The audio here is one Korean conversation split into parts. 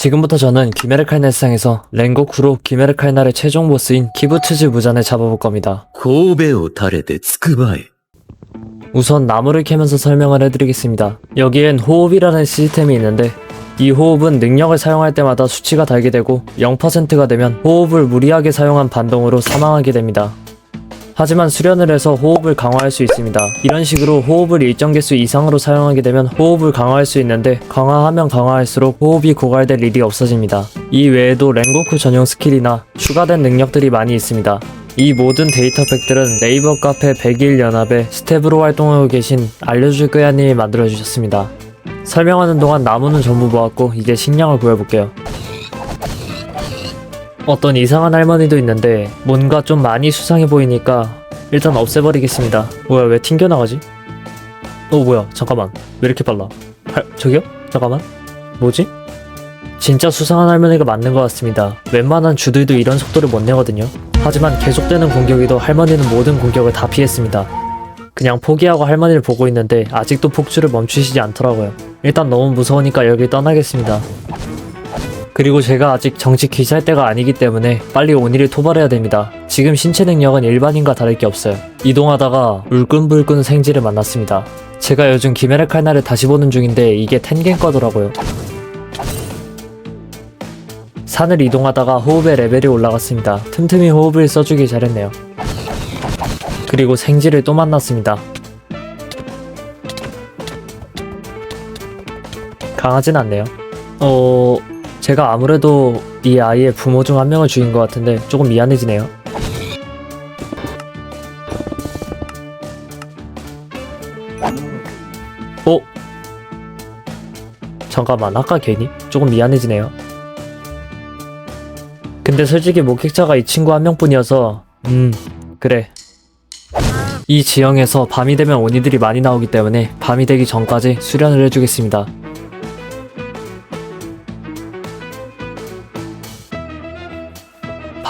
지금부터 저는 기메르칼날 세상에서 랭고쿠로 기메르칼날의 최종 보스인 기부츠즈 무잔을 잡아볼 겁니다. 고베오 타레데 스쿠바에 우선 나무를 캐면서 설명을 해드리겠습니다. 여기엔 호흡이라는 시스템이 있는데 이 호흡은 능력을 사용할 때마다 수치가 달게 되고 0%가 되면 호흡을 무리하게 사용한 반동으로 사망하게 됩니다. 하지만 수련을 해서 호흡을 강화할 수 있습니다. 이런 식으로 호흡을 일정 개수 이상으로 사용하게 되면 호흡을 강화할 수 있는데 강화하면 강화할수록 호흡이 고갈될 일이 없어집니다. 이 외에도 랭고쿠 전용 스킬이나 추가된 능력들이 많이 있습니다. 이 모든 데이터 팩들은 네이버 카페 100일 연합의 스텝으로 활동하고 계신 알려줄 거야님이 만들어주셨습니다. 설명하는 동안 나무는 전부 모았고 이제 식량을 구해볼게요. 어떤 이상한 할머니도 있는데 뭔가 좀 많이 수상해 보이니까 일단 없애버리겠습니다. 뭐야 왜 튕겨나가지? 어 뭐야 잠깐만 왜 이렇게 빨라? 할, 저기요? 잠깐만 뭐지? 진짜 수상한 할머니가 맞는 것 같습니다. 웬만한 주들도 이런 속도를 못 내거든요. 하지만 계속되는 공격에도 할머니는 모든 공격을 다 피했습니다. 그냥 포기하고 할머니를 보고 있는데 아직도 폭주를 멈추시지 않더라고요. 일단 너무 무서우니까 여길 떠나겠습니다. 그리고 제가 아직 정식 귀사할 때가 아니기 때문에 빨리 오니를 토벌해야 됩니다. 지금 신체 능력은 일반인과 다를 게 없어요. 이동하다가 울끈불끈 생쥐를 만났습니다. 제가 요즘 기메르 칼날을 다시 보는 중인데 이게 텐겐 거더라고요. 산을 이동하다가 호흡의 레벨이 올라갔습니다. 틈틈이 호흡을 써주길 잘했네요. 그리고 생쥐를 또 만났습니다. 강하진 않네요. 어, 제가 아무래도 이 아이의 부모 중 한 명을 죽인 것 같은데 조금 미안해지네요. 어? 잠깐만, 아까 괜히? 조금 미안해지네요. 근데 솔직히 목격자가 이 친구 한 명뿐이어서, 음, 그래. 이 지형에서 밤이 되면 오니들이 많이 나오기 때문에 밤이 되기 전까지 수련을 해주겠습니다.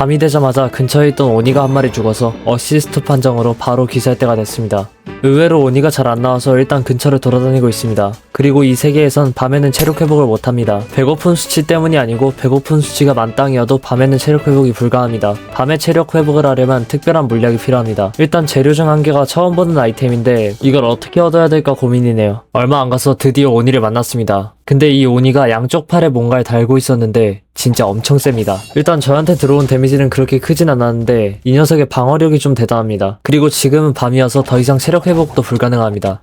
밤이 되자마자 근처에 있던 오니가 한 마리 죽어서 어시스트 판정으로 바로 기사할 때가 됐습니다. 의외로 오니가 잘 안 나와서 일단 근처를 돌아다니고 있습니다. 그리고 이 세계에선 밤에는 체력 회복을 못합니다. 배고픈 수치 때문이 아니고 배고픈 수치가 만땅이어도 밤에는 체력 회복이 불가합니다. 밤에 체력 회복을 하려면 특별한 물약이 필요합니다. 일단 재료 중 한 개가 처음 보는 아이템인데 이걸 어떻게 얻어야 될까 고민이네요. 얼마 안 가서 드디어 오니를 만났습니다. 근데 이 오니가 양쪽 팔에 뭔가를 달고 있었는데 진짜 엄청 셉니다. 일단 저한테 들어온 데미지는 그렇게 크진 않았는데 이 녀석의 방어력이 좀 대단합니다. 그리고 지금은 밤이어서 더 이상 체력 회복도 불가능합니다.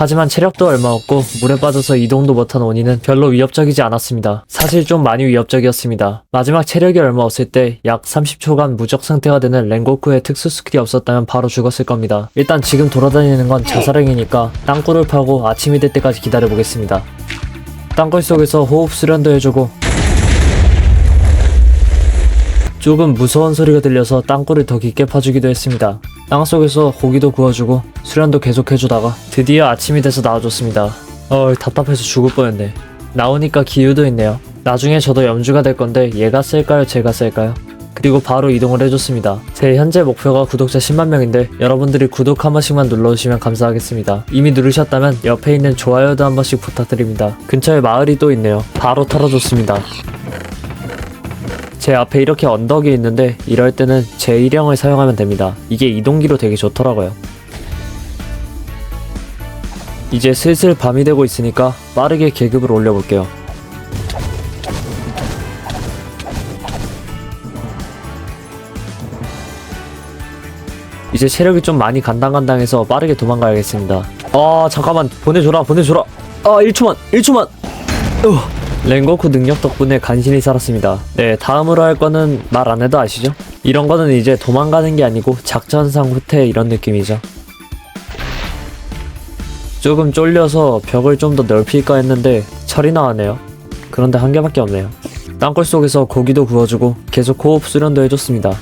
하지만 체력도 얼마 없고 물에 빠져서 이동도 못한 오니는 별로 위협적이지 않았습니다. 사실 좀 많이 위협적이었습니다. 마지막 체력이 얼마 없을 때 약 30초간 무적 상태가 되는 랭고쿠의 특수 스킬이 없었다면 바로 죽었을 겁니다. 일단 지금 돌아다니는 건 자살행위니까 땅굴을 파고 아침이 될 때까지 기다려보겠습니다. 땅굴 속에서 호흡 수련도 해주고 조금 무서운 소리가 들려서 땅굴을 더 깊게 파주기도 했습니다. 땅속에서 고기도 구워주고 수련도 계속 해주다가 드디어 아침이 돼서 나와줬습니다. 어 답답해서 죽을 뻔했네. 나오니까 기우도 있네요. 나중에 저도 염주가 될 건데 얘가 쓸까요 제가 쓸까요? 그리고 바로 이동을 해줬습니다. 제 현재 목표가 구독자 10만 명인데 여러분들이 구독 한 번씩만 눌러주시면 감사하겠습니다. 이미 누르셨다면 옆에 있는 좋아요도 한 번씩 부탁드립니다. 근처에 마을이 또 있네요. 바로 털어줬습니다. 제 앞에 이렇게 언덕이 있는데 이럴 때는 제 1형을 사용하면 됩니다. 이게 이동기로 되게 좋더라고요. 이제 슬슬 밤이 되고 있으니까 빠르게 계급을 올려볼게요. 이제 체력이 좀 많이 간당간당해서 빠르게 도망가야겠습니다. 아 잠깐만 보내줘라 보내줘라. 아 1초만 1초만. 으. 랭고쿠 능력 덕분에 간신히 살았습니다. 네, 다음으로 할 거는 말 안 해도 아시죠? 이런 거는 이제 도망가는 게 아니고 작전상 후퇴 이런 느낌이죠. 조금 쫄려서 벽을 좀 더 넓힐까 했는데 철이 나왔네요. 그런데 한 개밖에 없네요. 땅굴 속에서 고기도 구워주고 계속 호흡 수련도 해줬습니다.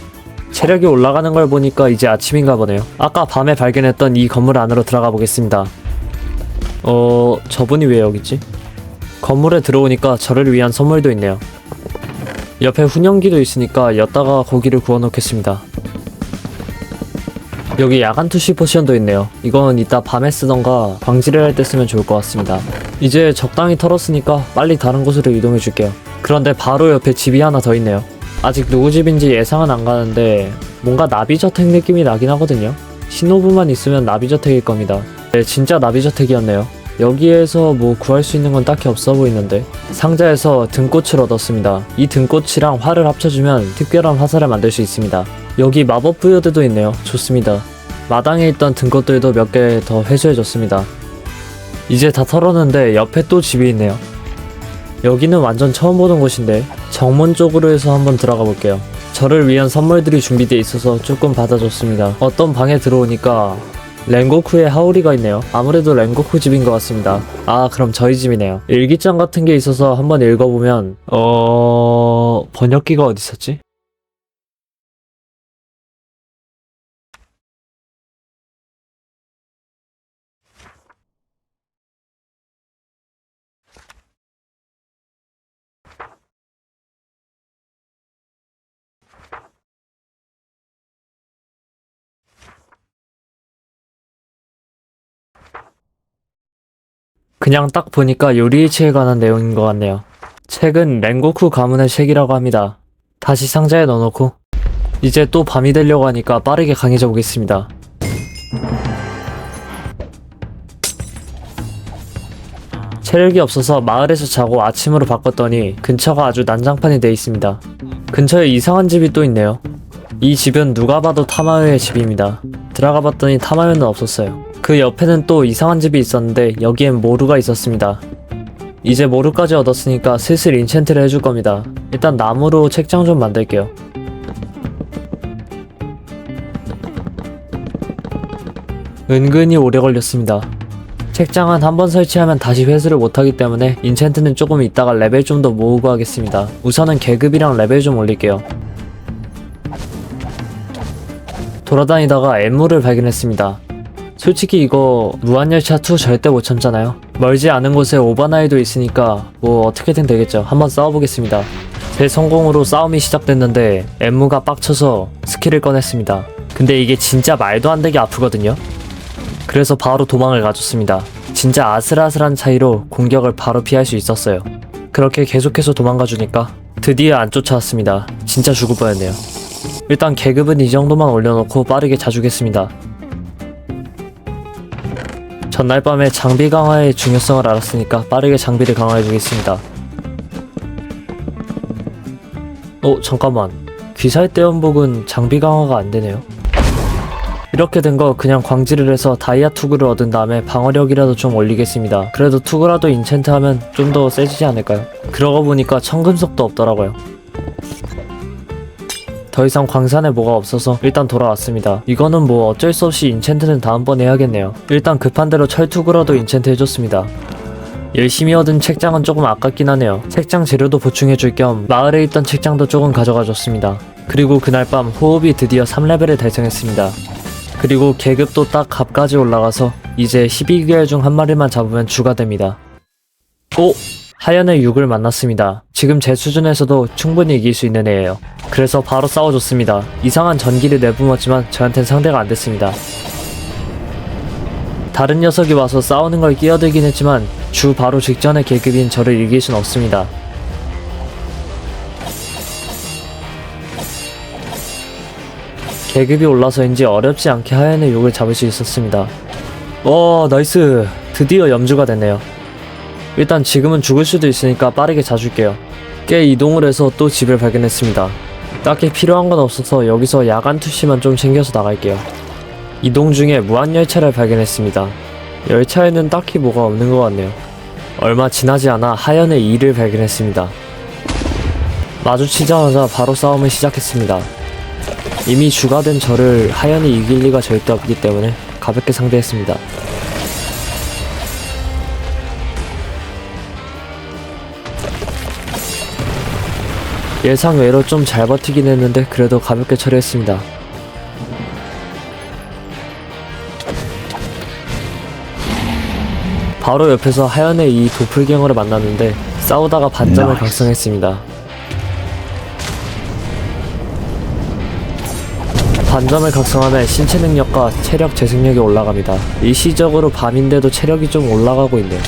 체력이 올라가는 걸 보니까 이제 아침인가 보네요. 아까 밤에 발견했던 이 건물 안으로 들어가 보겠습니다. 어, 저분이 왜 여기 있지? 건물에 들어오니까 저를 위한 선물도 있네요. 옆에 훈연기도 있으니까 엿다가 고기를 구워 놓겠습니다. 여기 야간 투시 포션도 있네요. 이건 이따 밤에 쓰던가 광질을 할 때 쓰면 좋을 것 같습니다. 이제 적당히 털었으니까 빨리 다른 곳으로 이동해 줄게요. 그런데 바로 옆에 집이 하나 더 있네요. 아직 누구 집인지 예상은 안 가는데 뭔가 나비저택 느낌이 나긴 하거든요. 신호부만 있으면 나비저택일 겁니다. 네, 진짜 나비저택이었네요. 여기에서 뭐 구할 수 있는 건 딱히 없어 보이는데 상자에서 등꽃을 얻었습니다. 이 등꽃이랑 활을 합쳐주면 특별한 화살을 만들 수 있습니다. 여기 마법 부여대도 있네요. 좋습니다. 마당에 있던 등꽃들도 몇 개 더 회수해줬습니다. 이제 다 털었는데 옆에 또 집이 있네요. 여기는 완전 처음 보는 곳인데 정문 쪽으로 해서 한번 들어가 볼게요. 저를 위한 선물들이 준비되어 있어서 조금 받아줬습니다. 어떤 방에 들어오니까 랭고쿠의 하우리가 있네요. 아무래도 랭고쿠 집인 것 같습니다. 아, 그럼 저희 집이네요. 일기장 같은 게 있어서 한번 읽어보면, 어, 번역기가 어디 있었지? 그냥 딱 보니까 요리일치에 관한 내용인 것 같네요. 책은 랭고쿠 가문의 책이라고 합니다. 다시 상자에 넣어놓고 이제 또 밤이 되려고 하니까 빠르게 강해져 보겠습니다. 체력이 없어서 마을에서 자고 아침으로 바꿨더니 근처가 아주 난장판이 돼 있습니다. 근처에 이상한 집이 또 있네요. 이 집은 누가 봐도 타마요의 집입니다. 들어가 봤더니 타마요는 없었어요. 그 옆에는 또 이상한 집이 있었는데 여기엔 모루가 있었습니다. 이제 모루까지 얻었으니까 슬슬 인챈트를 해줄 겁니다. 일단 나무로 책장 좀 만들게요. 은근히 오래 걸렸습니다. 책장은 한 번 설치하면 다시 회수를 못하기 때문에 인챈트는 조금 있다가 레벨 좀 더 모으고 하겠습니다. 우선은 계급이랑 레벨 좀 올릴게요. 돌아다니다가 엠무를 발견했습니다. 솔직히 이거 무한열차 2 절대 못 참잖아요. 멀지 않은 곳에 오바나이도 있으니까 뭐 어떻게든 되겠죠. 한번 싸워보겠습니다. 제 성공으로 싸움이 시작됐는데 엠무가 빡쳐서 스킬을 꺼냈습니다. 근데 이게 진짜 말도 안 되게 아프거든요. 그래서 바로 도망을 가줬습니다. 진짜 아슬아슬한 차이로 공격을 바로 피할 수 있었어요. 그렇게 계속해서 도망가 주니까 드디어 안 쫓아왔습니다. 진짜 죽을 뻔했네요. 일단 계급은 이 정도만 올려놓고 빠르게 자주겠습니다. 전날 밤에 장비 강화의 중요성을 알았으니까 빠르게 장비를 강화해 주겠습니다. 어, 잠깐만. 귀살 대원복은 장비 강화가 안 되네요. 이렇게 된 거 그냥 광질을 해서 다이아 투구를 얻은 다음에 방어력이라도 좀 올리겠습니다. 그래도 투구라도 인챈트 하면 좀 더 세지지 않을까요? 그러고 보니까 청금석도 없더라고요. 더 이상 광산에 뭐가 없어서 일단 돌아왔습니다. 이거는 뭐 어쩔 수 없이 인챈트는 다음번에 해야겠네요. 일단 급한 대로 철투구라도 인챈트 해줬습니다. 열심히 얻은 책장은 조금 아깝긴 하네요. 책장 재료도 보충해줄 겸 마을에 있던 책장도 조금 가져가줬습니다. 그리고 그날 밤 호흡이 드디어 3레벨을 달성했습니다. 그리고 계급도 딱 갑까지 올라가서 이제 12개월 중 한 마리만 잡으면 주가 됩니다. 오! 하연의 6을 만났습니다. 지금 제 수준에서도 충분히 이길 수 있는 애예요. 그래서 바로 싸워줬습니다. 이상한 전기를 내뿜었지만 저한텐 상대가 안 됐습니다. 다른 녀석이 와서 싸우는 걸 끼어들긴 했지만 주 바로 직전의 계급인 저를 이길 순 없습니다. 계급이 올라서인지 어렵지 않게 하얀의 욕을 잡을 수 있었습니다. 어, 나이스. 드디어 염주가 됐네요. 일단 지금은 죽을 수도 있으니까 빠르게 자줄게요. 꽤 이동을 해서 또 집을 발견했습니다. 딱히 필요한 건 없어서 여기서 야간 투시만 좀 챙겨서 나갈게요. 이동 중에 무한열차를 발견했습니다. 열차에는 딱히 뭐가 없는 것 같네요. 얼마 지나지 않아 하연의 2를 발견했습니다. 마주치자마자 바로 싸움을 시작했습니다. 이미 주가 된 저를 하연이 이길 리가 절대 없기 때문에 가볍게 상대했습니다. 예상 외로 좀 잘 버티긴 했는데 그래도 가볍게 처리했습니다. 바로 옆에서 하연의 이 도플갱어를 만났는데 싸우다가 반전을. 각성했습니다. 반점을 각성하면 신체 능력과 체력 재생력이 올라갑니다. 일시적으로 밤인데도 체력이 좀 올라가고 있네요.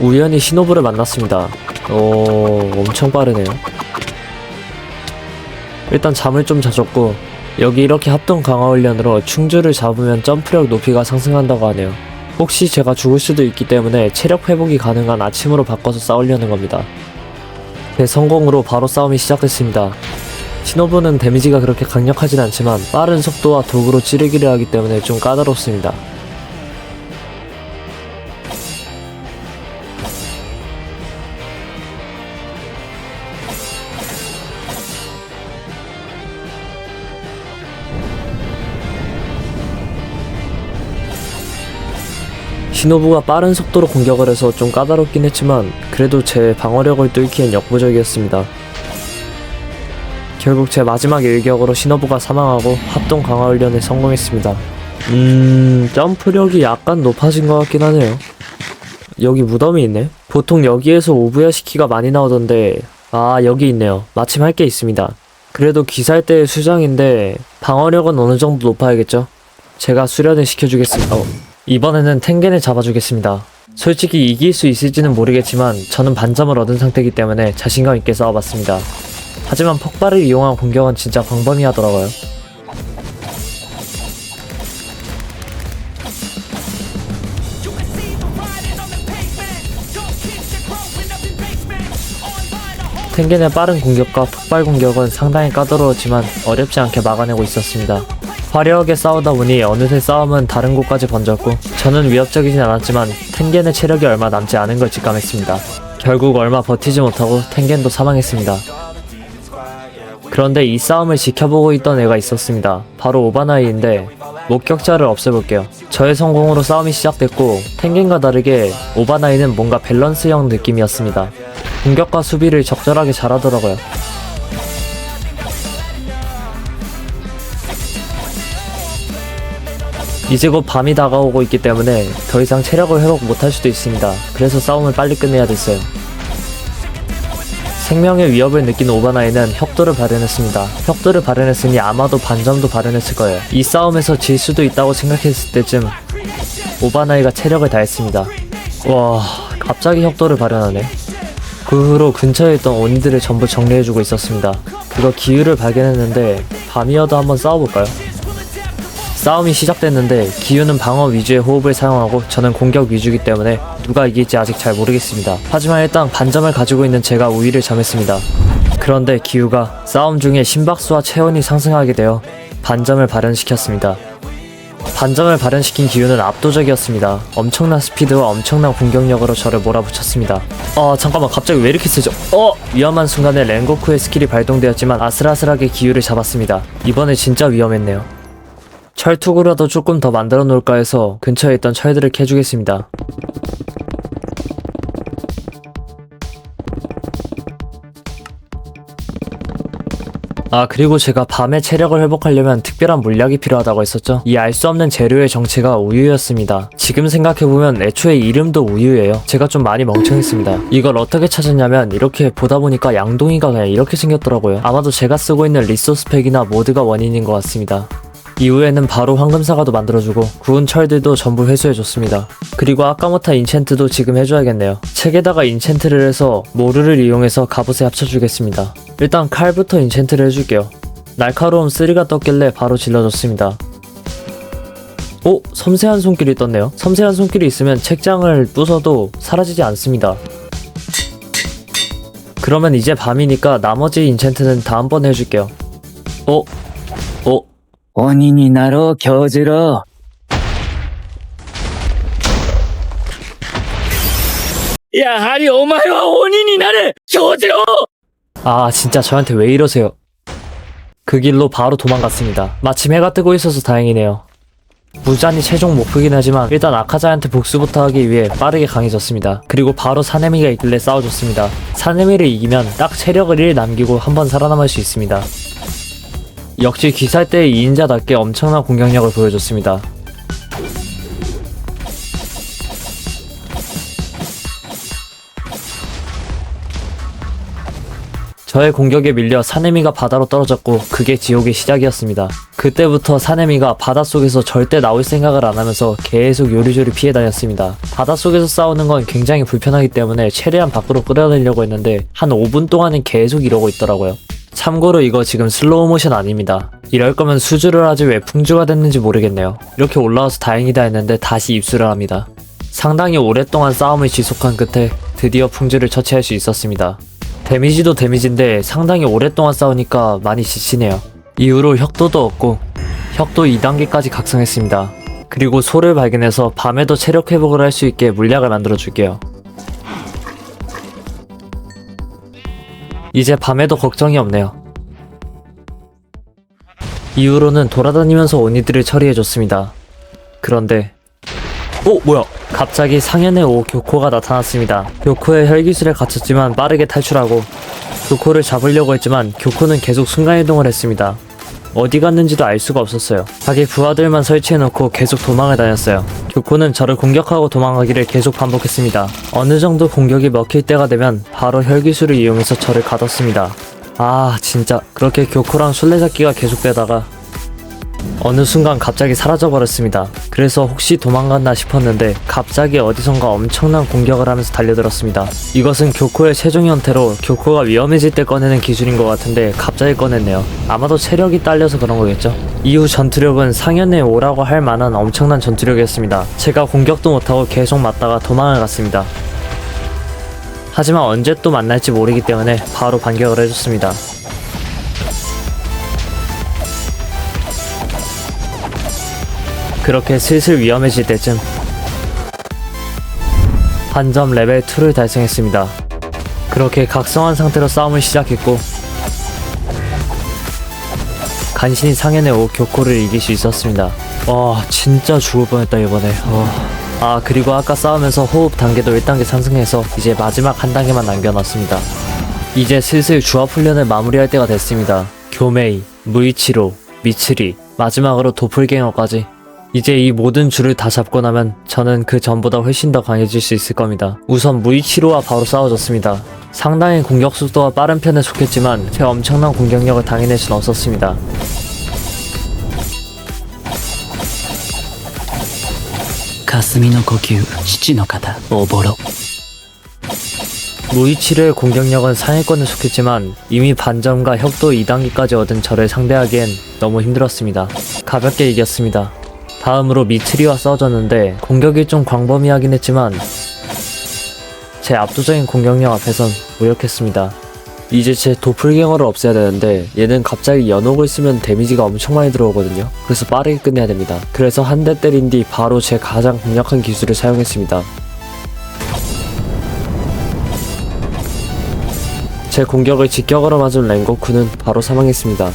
우연히 시노부를 만났습니다. 오, 엄청 빠르네요. 일단 잠을 좀 자줬고 여기 이렇게 합동 강화 훈련으로 충주를 잡으면 점프력 높이가 상승한다고 하네요. 혹시 제가 죽을 수도 있기 때문에 체력 회복이 가능한 아침으로 바꿔서 싸우려는 겁니다. 대성공으로 바로 싸움이 시작됐습니다. 시노부는 데미지가 그렇게 강력하진 않지만 빠른 속도와 도구로 찌르기를 하기 때문에 좀 까다롭습니다. 시노부가 빠른 속도로 공격을 해서 좀 까다롭긴 했지만 그래도 제 방어력을 뚫기엔 역부족이었습니다. 결국 제 마지막 일격으로 시노부가 사망하고 합동 강화 훈련에 성공했습니다. 음, 점프력이 약간 높아진 것 같긴 하네요. 여기 무덤이 있네? 보통 여기에서 오브야시키가 많이 나오던데, 아, 여기 있네요. 마침 할 게 있습니다. 그래도 기사할 때의 수장인데, 방어력은 어느 정도 높아야겠죠? 제가 수련을 시켜주겠습니다. 어, 이번에는 텐겐을 잡아주겠습니다. 솔직히 이길 수 있을지는 모르겠지만, 저는 반점을 얻은 상태이기 때문에 자신감 있게 싸워봤습니다. 하지만 폭발을 이용한 공격은 진짜 광범위하더라고요. 텐겐의 빠른 공격과 폭발 공격은 상당히 까다로웠지만 어렵지 않게 막아내고 있었습니다. 화려하게 싸우다 보니 어느새 싸움은 다른 곳까지 번졌고 저는 위협적이진 않았지만 텐겐의 체력이 얼마 남지 않은 걸 직감했습니다. 결국 얼마 버티지 못하고 텐겐도 사망했습니다. 그런데 이 싸움을 지켜보고 있던 애가 있었습니다. 바로 오바나이인데 목격자를 없애볼게요. 저의 성공으로 싸움이 시작됐고 텐겐과 다르게 오바나이는 뭔가 밸런스형 느낌이었습니다. 공격과 수비를 적절하게 잘하더라고요. 이제 곧 밤이 다가오고 있기 때문에 더 이상 체력을 회복 못할 수도 있습니다. 그래서 싸움을 빨리 끝내야 됐어요. 생명의 위협을 느낀 오바나이는 혁도를 발현했습니다. 혁도를 발현했으니 아마도 반점도 발현했을 거예요. 이 싸움에서 질 수도 있다고 생각했을 때쯤 오바나이가 체력을 다했습니다. 와, 갑자기 혁도를 발현하네. 그 후로 근처에 있던 오니들을 전부 정리해주고 있었습니다. 그거 기유를 발견했는데 밤이어도 한번 싸워볼까요? 싸움이 시작됐는데 기유는 방어 위주의 호흡을 사용하고 저는 공격 위주이기 때문에 누가 이길지 아직 잘 모르겠습니다. 하지만 일단 반점을 가지고 있는 제가 우위를 점했습니다. 그런데 기유가 싸움 중에 심박수와 체온이 상승하게 되어 반점을 발현시켰습니다. 반점을 발현시킨 기유는 압도적이었습니다. 엄청난 스피드와 엄청난 공격력으로 저를 몰아붙였습니다. 아 잠깐만 갑자기 왜 이렇게 세죠? 어! 위험한 순간에 랭고쿠의 스킬이 발동되었지만 아슬아슬하게 기유를 잡았습니다. 이번에 진짜 위험했네요. 철투구라도 조금 더 만들어 놓을까 해서 근처에 있던 철들을 캐주겠습니다. 아 그리고 제가 밤에 체력을 회복하려면 특별한 물약이 필요하다고 했었죠? 이 알 수 없는 재료의 정체가 우유였습니다. 지금 생각해보면 애초에 이름도 우유예요. 제가 좀 많이 멍청했습니다. 이걸 어떻게 찾았냐면 이렇게 보다 보니까 양동이가 그냥 이렇게 생겼더라고요. 아마도 제가 쓰고 있는 리소스 팩이나 모드가 원인인 것 같습니다 이후에는 바로 황금사과도 만들어주고 구운 철들도 전부 회수해줬습니다. 그리고 아까 못한 인챈트도 지금 해줘야겠네요. 책에다가 인챈트를 해서 모르를 이용해서 갑옷에 합쳐주겠습니다. 일단 칼부터 인챈트를 해줄게요. 날카로움 3가 떴길래 바로 질러줬습니다. 오! 섬세한 손길이 떴네요. 섬세한 손길이 있으면 책장을 부숴도 사라지지 않습니다. 그러면 이제 밤이니까 나머지 인챈트는 다음번에 해줄게요. 어? 어? 鬼になろう、京次郎。やはりお前は鬼になれ京次郎 아, 진짜 저한테 왜 이러세요? 그 길로 바로 도망갔습니다. 마침 해가 뜨고 있어서 다행이네요. 무잔이 최종 목표긴 하지만 일단 아카자한테 복수부터 하기 위해 빠르게 강해졌습니다. 그리고 바로 사네미가 있길래 싸워줬습니다. 사네미를 이기면 딱 체력을 1 남기고 한 번 살아남을 수 있습니다. 역시 기살 때의 2인자답게 엄청난 공격력을 보여줬습니다. 저의 공격에 밀려 사네미가 바다로 떨어졌고 그게 지옥의 시작이었습니다. 그때부터 사네미가 바닷속에서 절대 나올 생각을 안 하면서 계속 요리조리 피해 다녔습니다. 바닷속에서 싸우는 건 굉장히 불편하기 때문에 최대한 밖으로 끌어내려고 했는데 한 5분 동안은 계속 이러고 있더라고요. 참고로 이거 지금 슬로우 모션 아닙니다. 이럴 거면 수주를 하지 왜 풍주가 됐는지 모르겠네요. 이렇게 올라와서 다행이다 했는데 다시 입수를 합니다. 상당히 오랫동안 싸움을 지속한 끝에 드디어 풍주를 처치할 수 있었습니다. 데미지도 데미지인데 상당히 오랫동안 싸우니까 많이 지치네요. 이후로 혁도도 얻고 혁도 2단계까지 각성했습니다. 그리고 소를 발견해서 밤에도 체력 회복을 할 수 있게 물약을 만들어 줄게요. 이제 밤에도 걱정이 없네요. 이후로는 돌아다니면서 원이들을 처리해줬습니다. 그런데 오 뭐야 갑자기 상현의 오 교코가 나타났습니다 교코의 혈기술에 갇혔지만 빠르게 탈출하고 교코를 잡으려고 했지만 교코는 계속 순간이동을 했습니다 어디 갔는지도 알 수가 없었어요. 자기 부하들만 설치해놓고 계속 도망을 다녔어요. 교코는 저를 공격하고 도망가기를 계속 반복했습니다. 어느 정도 공격이 먹힐 때가 되면 바로 혈기술을 이용해서 저를 가뒀습니다. 아 진짜. 그렇게 교코랑 술래잡기가 계속되다가 어느 순간 갑자기 사라져버렸습니다. 그래서 혹시 도망갔나 싶었는데 갑자기 어디선가 엄청난 공격을 하면서 달려들었습니다. 이것은 교코의 최종 형태로 교코가 위험해질 때 꺼내는 기술인 것 같은데 갑자기 꺼냈네요. 아마도 체력이 딸려서 그런 거겠죠? 이후 전투력은 상현의 오라고 할 만한 엄청난 전투력이었습니다. 제가 공격도 못하고 계속 맞다가 도망을 갔습니다. 하지만 언제 또 만날지 모르기 때문에 바로 반격을 해줬습니다. 그렇게 슬슬 위험해질 때쯤 반점 레벨 2를 달성했습니다. 그렇게 각성한 상태로 싸움을 시작했고 간신히 상현의 오 교코를 이길 수 있었습니다. 와 진짜 죽을 뻔했다 이번에. 와. 아 그리고 아까 싸우면서 호흡 단계도 1단계 상승해서 이제 마지막 한 단계만 남겨놨습니다. 이제 슬슬 주합 훈련을 마무리할 때가 됐습니다. 교메이, 무이치로, 미츠리, 마지막으로 도플갱어까지 이제 이 모든 줄을 다 잡고 나면 저는 그 전보다 훨씬 더 강해질 수 있을 겁니다. 우선 무이치로와 바로 싸워졌습니다. 상당히 공격 속도와 빠른 편에 속했지만 제 엄청난 공격력을 당해낼 순 없었습니다. 가스미노 고큐 시치노 가다 오보로 무이치르의 공격력은 상위권에 속했지만 이미 반점과 협도 2단계까지 얻은 저를 상대하기엔 너무 힘들었습니다. 가볍게 이겼습니다. 다음으로 미츠리와 싸워졌는데 공격이 좀 광범위하긴 했지만 제 압도적인 공격력 앞에선 무력했습니다. 이제 제 도플갱어를 없애야 되는데 얘는 갑자기 연옥을 쓰면 데미지가 엄청 많이 들어오거든요. 그래서 빠르게 끝내야 됩니다. 그래서 한 대 때린 뒤 바로 제 가장 강력한 기술을 사용했습니다. 제 공격을 직격으로 맞은 랭고쿠는 바로 사망했습니다.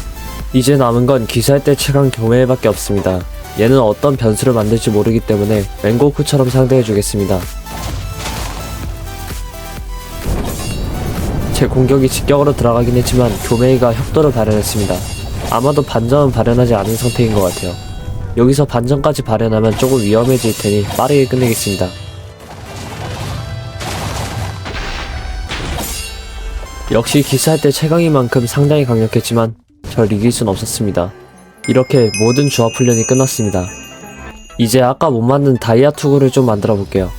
이제 남은 건 기사할 때 최강 교메이밖에 없습니다. 얘는 어떤 변수를 만들지 모르기 때문에 랭고쿠처럼 상대해주겠습니다. 제 공격이 직격으로 들어가긴 했지만 교메이가 혁도를 발현했습니다. 아마도 반전은 발현하지 않은 상태인 것 같아요. 여기서 반전까지 발현하면 조금 위험해질 테니 빠르게 끝내겠습니다. 역시 기사할 때 최강인 만큼 상당히 강력했지만 절 이길 순 없었습니다. 이렇게 모든 조합 훈련이 끝났습니다. 이제 아까 못 만든 다이아 투구를 좀 만들어 볼게요.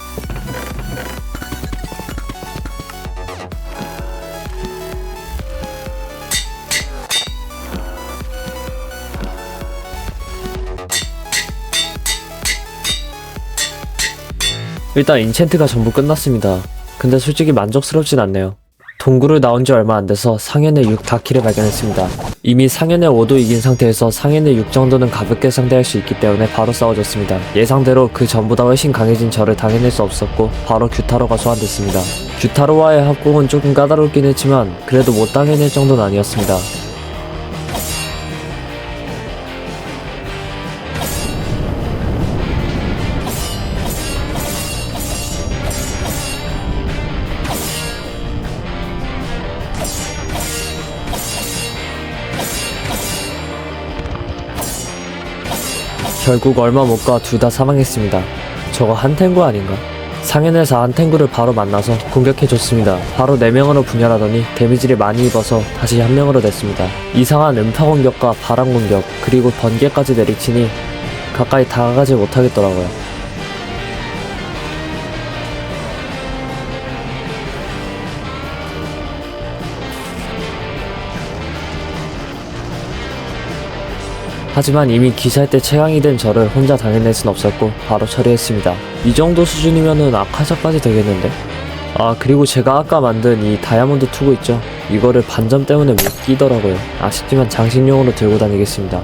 일단 인챈트가 전부 끝났습니다. 근데 솔직히 만족스럽진 않네요. 동굴을 나온 지 얼마 안 돼서 상현의 6 다키를 발견했습니다. 이미 상현의 5도 이긴 상태에서 상현의 6 정도는 가볍게 상대할 수 있기 때문에 바로 싸워줬습니다. 예상대로 그 전보다 훨씬 강해진 저를 당해낼 수 없었고 바로 규타로가 소환됐습니다. 규타로와의 합공은 조금 까다롭긴 했지만 그래도 못 당해낼 정도는 아니었습니다. 결국 얼마 못 가 둘 다 사망했습니다. 저거 한탱구 아닌가? 상현에서 한탱구를 바로 만나서 공격해줬습니다. 바로 4명으로 분열하더니 데미지를 많이 입어서 다시 한 명으로 됐습니다. 이상한 음파 공격과 바람 공격 그리고 번개까지 내리치니 가까이 다가가지 못하겠더라고요. 하지만 이미 기사할 때 최강이 된 저를 혼자 당해낼 순 없었고 바로 처리했습니다. 이 정도 수준이면은 아카자까지 되겠는데? 아 그리고 제가 아까 만든 이 다이아몬드 투구 있죠? 이거를 반점 때문에 못 끼더라고요. 아쉽지만 장식용으로 들고 다니겠습니다.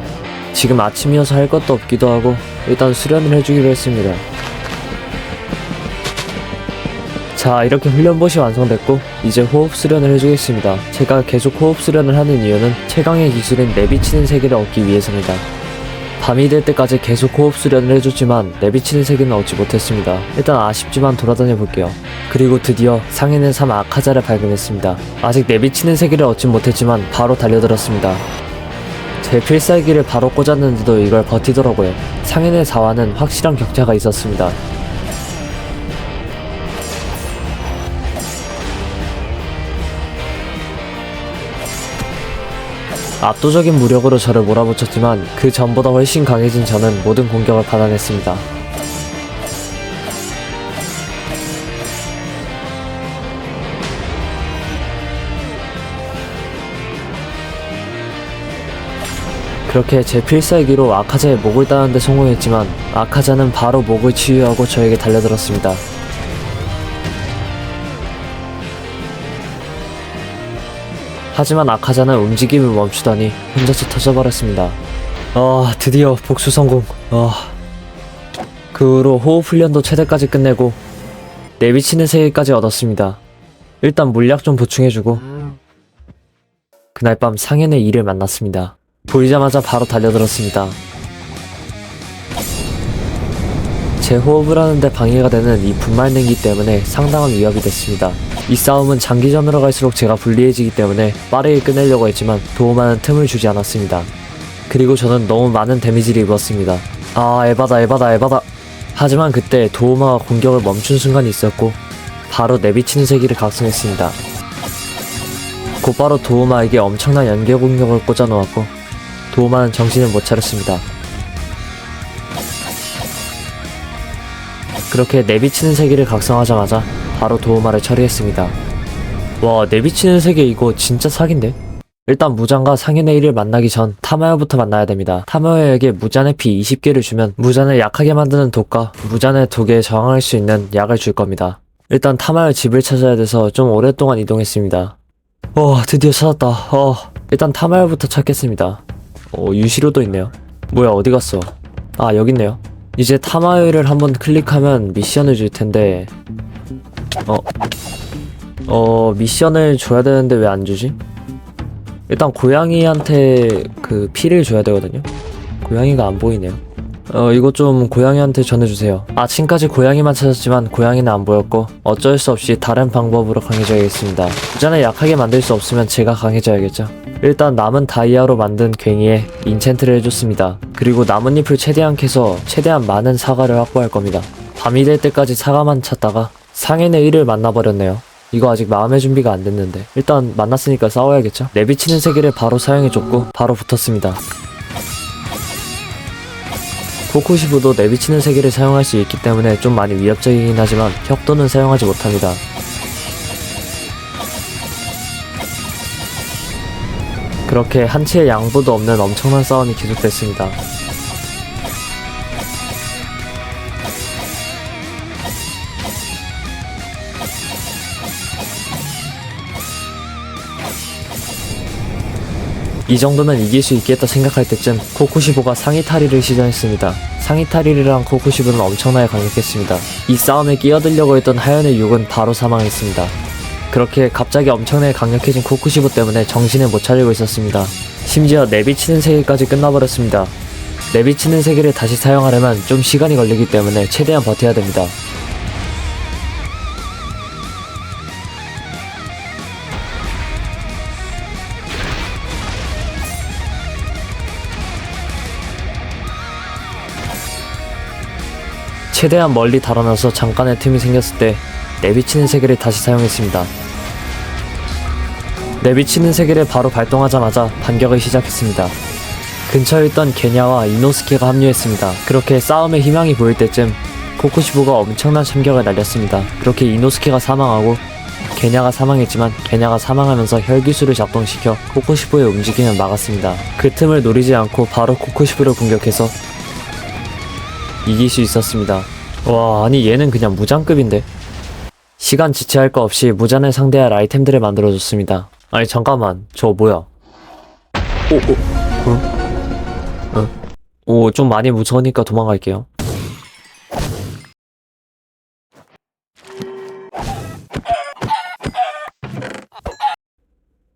지금 아침이어서 할 것도 없기도 하고 일단 수련을 해주기로 했습니다. 자 이렇게 훈련봇이 완성됐고 이제 호흡 수련을 해주겠습니다. 제가 계속 호흡 수련을 하는 이유는 최강의 기술인 내비치는 세계를 얻기 위해서입니다. 밤이 될 때까지 계속 호흡 수련을 해줬지만 내비치는 세계는 얻지 못했습니다. 일단 아쉽지만 돌아다녀 볼게요. 그리고 드디어 상해는 3 아카자를 발견했습니다. 아직 내비치는 세계를 얻진 못했지만 바로 달려들었습니다. 제 필살기를 바로 꽂았는데도 이걸 버티더라고요. 상해의 4와는 확실한 격차가 있었습니다. 압도적인 무력으로 저를 몰아붙였지만 그 전보다 훨씬 강해진 저는 모든 공격을 받아냈습니다. 그렇게 제 필살기로 아카자의 목을 따는데 성공했지만 아카자는 바로 목을 치유하고 저에게 달려들었습니다. 하지만 아카자는 움직임을 멈추더니 혼자서 터져버렸습니다. 아, 드디어 복수 성공. 아. 그 후로 호흡 훈련도 최대까지 끝내고 내비치는 세계까지 얻었습니다. 일단 물약 좀 보충해주고 그날 밤 상현의 일을 만났습니다. 보이자마자 바로 달려들었습니다. 제 호흡을 하는데 방해가 되는 이 분말냉기 때문에 상당한 위협이 됐습니다. 이 싸움은 장기전으로 갈수록 제가 불리해지기 때문에 빠르게 끝내려고 했지만 도움하는 틈을 주지 않았습니다. 그리고 저는 너무 많은 데미지를 입었습니다. 아 에바다 에바다 에바다 하지만 그때 도우마가 공격을 멈춘 순간이 있었고 바로 내비치는 세기를 각성했습니다. 곧바로 도우마에게 엄청난 연계 공격을 꽂아놓았고 도우마는 정신을 못 차렸습니다. 그렇게 내비치는 세계를 각성하자마자 바로 도우마를 처리했습니다. 와 내비치는 세계 이거 진짜 사기인데? 일단 무장과 상현의 일을 만나기 전 타마요부터 만나야 됩니다. 타마요에게 무잔의 피 20개를 주면 무잔을 약하게 만드는 독과 무잔의 독에 저항할 수 있는 약을 줄 겁니다. 일단 타마요 집을 찾아야 돼서 좀 오랫동안 이동했습니다. 어 드디어 찾았다. 어 일단 타마요부터 찾겠습니다. 어 유시로도 있네요. 뭐야 어디 갔어? 아 여기 있네요. 이제 타마요를 한번 클릭하면 미션을 줄 텐데 어, 어, 미션을 줘야 되는데 왜 안 주지? 일단 고양이한테 그 피를 줘야 되거든요. 고양이가 안 보이네요. 어, 이거 좀 고양이한테 전해주세요. 아침까지 고양이만 찾았지만 고양이는 안 보였고 어쩔 수 없이 다른 방법으로 강해져야겠습니다. 부자는 약하게 만들 수 없으면 제가 강해져야겠죠. 일단 남은 다이아로 만든 괭이에 인챈트를 해줬습니다. 그리고 나뭇잎을 최대한 캐서 최대한 많은 사과를 확보할 겁니다. 밤이 될 때까지 사과만 찾다가 상인의 일을 만나버렸네요. 이거 아직 마음의 준비가 안 됐는데 일단 만났으니까 싸워야겠죠? 내비치는 세계를 바로 사용해줬고 바로 붙었습니다. 코쿠시부도 내비치는 세계를 사용할 수 있기 때문에 좀 많이 위협적이긴 하지만 혁도는 사용하지 못합니다. 그렇게 한치의 양보도 없는 엄청난 싸움이 계속됐습니다. 이 정도면 이길 수 있겠다 생각할 때쯤 코쿠시보가 상의 탈의를 시전했습니다. 상의 탈의랑 코쿠시보는 엄청나게 강력했습니다. 이 싸움에 끼어들려고 했던 하연의 육은 바로 사망했습니다. 그렇게 갑자기 엄청나게 강력해진 코쿠시보 때문에 정신을 못 차리고 있었습니다. 심지어 내비치는 세계까지 끝나버렸습니다. 내비치는 세계를 다시 사용하려면 좀 시간이 걸리기 때문에 최대한 버텨야 됩니다. 최대한 멀리 달아나서 잠깐의 틈이 생겼을 때 내비치는 세계를 다시 사용했습니다. 내비치는 세계를 바로 발동하자마자 반격을 시작했습니다. 근처에 있던 게냐와 이노스케가 합류했습니다. 그렇게 싸움의 희망이 보일 때쯤 코코시부가 엄청난 참격을 날렸습니다. 그렇게 이노스케가 사망하고 게냐가 사망했지만 게냐가 사망하면서 혈기술을 작동시켜 코코시부의 움직임을 막았습니다. 그 틈을 노리지 않고 바로 코코시부를 공격해서 이길 수 있었습니다. 와 아니 얘는 그냥 무장급인데 시간 지체할 거 없이 무잔을 상대할 아이템들을 만들어줬습니다. 아니 잠깐만 저 뭐야? 오, 오, 어? 어? 오, 좀 많이 무서우니까 도망갈게요.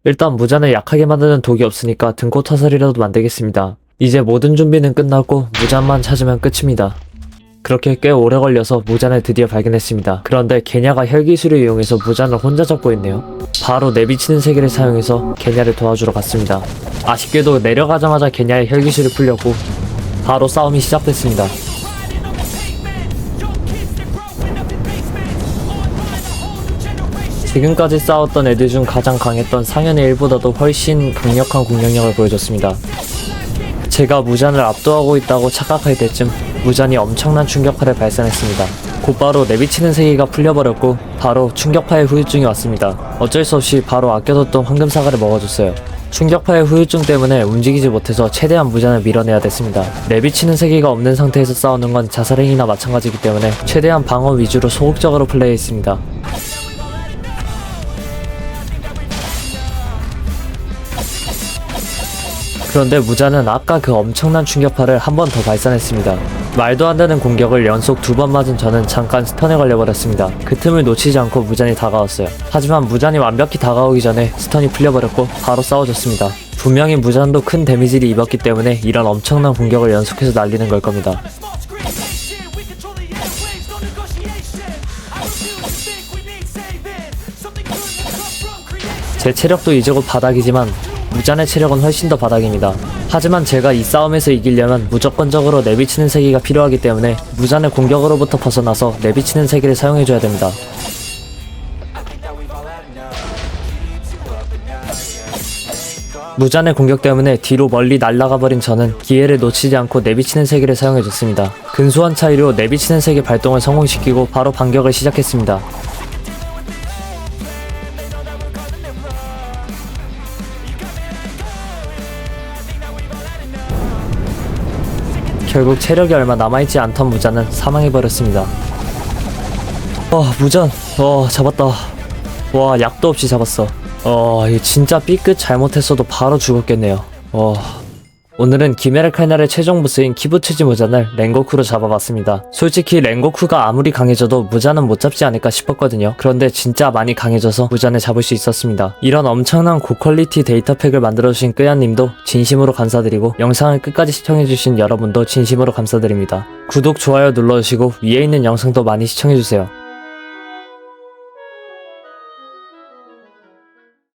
일단 무잔을 약하게 만드는 독이 없으니까 등꽃 타설이라도 만들겠습니다. 이제 모든 준비는 끝났고 무잔만 찾으면 끝입니다. 그렇게 꽤 오래 걸려서 무잔을 드디어 발견했습니다. 그런데 게냐가 혈기술을 이용해서 무잔을 혼자 잡고 있네요. 바로 내비치는 세계를 사용해서 게냐를 도와주러 갔습니다. 아쉽게도 내려가자마자 게냐의 혈기술이 풀렸고 바로 싸움이 시작됐습니다. 지금까지 싸웠던 애들 중 가장 강했던 상현의 일보다도 훨씬 강력한 공격력을 보여줬습니다. 제가 무잔을 압도하고 있다고 착각할 때쯤 무잔이 엄청난 충격파를 발산했습니다. 곧바로 내비치는 세계가 풀려버렸고 바로 충격파의 후유증이 왔습니다. 어쩔 수 없이 바로 아껴뒀던 황금 사과를 먹어줬어요. 충격파의 후유증 때문에 움직이지 못해서 최대한 무잔을 밀어내야 됐습니다. 내비치는 세계가 없는 상태에서 싸우는 건 자살행위나 마찬가지이기 때문에 최대한 방어 위주로 소극적으로 플레이했습니다. 그런데 무자는 아까 그 엄청난 충격파를 한 번 더 발산했습니다. 말도 안 되는 공격을 연속 두 번 맞은 저는 잠깐 스턴에 걸려버렸습니다. 그 틈을 놓치지 않고 무잔이 다가왔어요. 하지만 무잔이 완벽히 다가오기 전에 스턴이 풀려버렸고 바로 싸워줬습니다. 분명히 무잔도 큰 데미지를 입었기 때문에 이런 엄청난 공격을 연속해서 날리는 걸 겁니다. 제 체력도 이제 곧 바닥이지만 무잔의 체력은 훨씬 더 바닥입니다. 하지만 제가 이 싸움에서 이기려면 무조건적으로 내비치는 세기가 필요하기 때문에 무잔의 공격으로부터 벗어나서 내비치는 세기를 사용해줘야 됩니다. 무잔의 공격 때문에 뒤로 멀리 날아가 버린 저는 기회를 놓치지 않고 내비치는 세기를 사용해줬습니다. 근소한 차이로 내비치는 세기 발동을 성공시키고 바로 반격을 시작했습니다. 결국 체력이 얼마 남아있지 않던 무자는 사망해버렸습니다. 와 무전. 와 잡았다. 와 약도 없이 잡았어. 어 이거 진짜 삐끗 잘못했어도 바로 죽었겠네요. 와 오늘은 기메르 칼날의 최종 보스인 키부츠지 무잔을 랭고쿠로 잡아봤습니다. 솔직히 랭고쿠가 아무리 강해져도 무잔은 못 잡지 않을까 싶었거든요. 그런데 진짜 많이 강해져서 무잔을 잡을 수 있었습니다. 이런 엄청난 고퀄리티 데이터팩을 만들어주신 끄얀님도 진심으로 감사드리고 영상을 끝까지 시청해주신 여러분도 진심으로 감사드립니다. 구독, 좋아요 눌러주시고 위에 있는 영상도 많이 시청해주세요.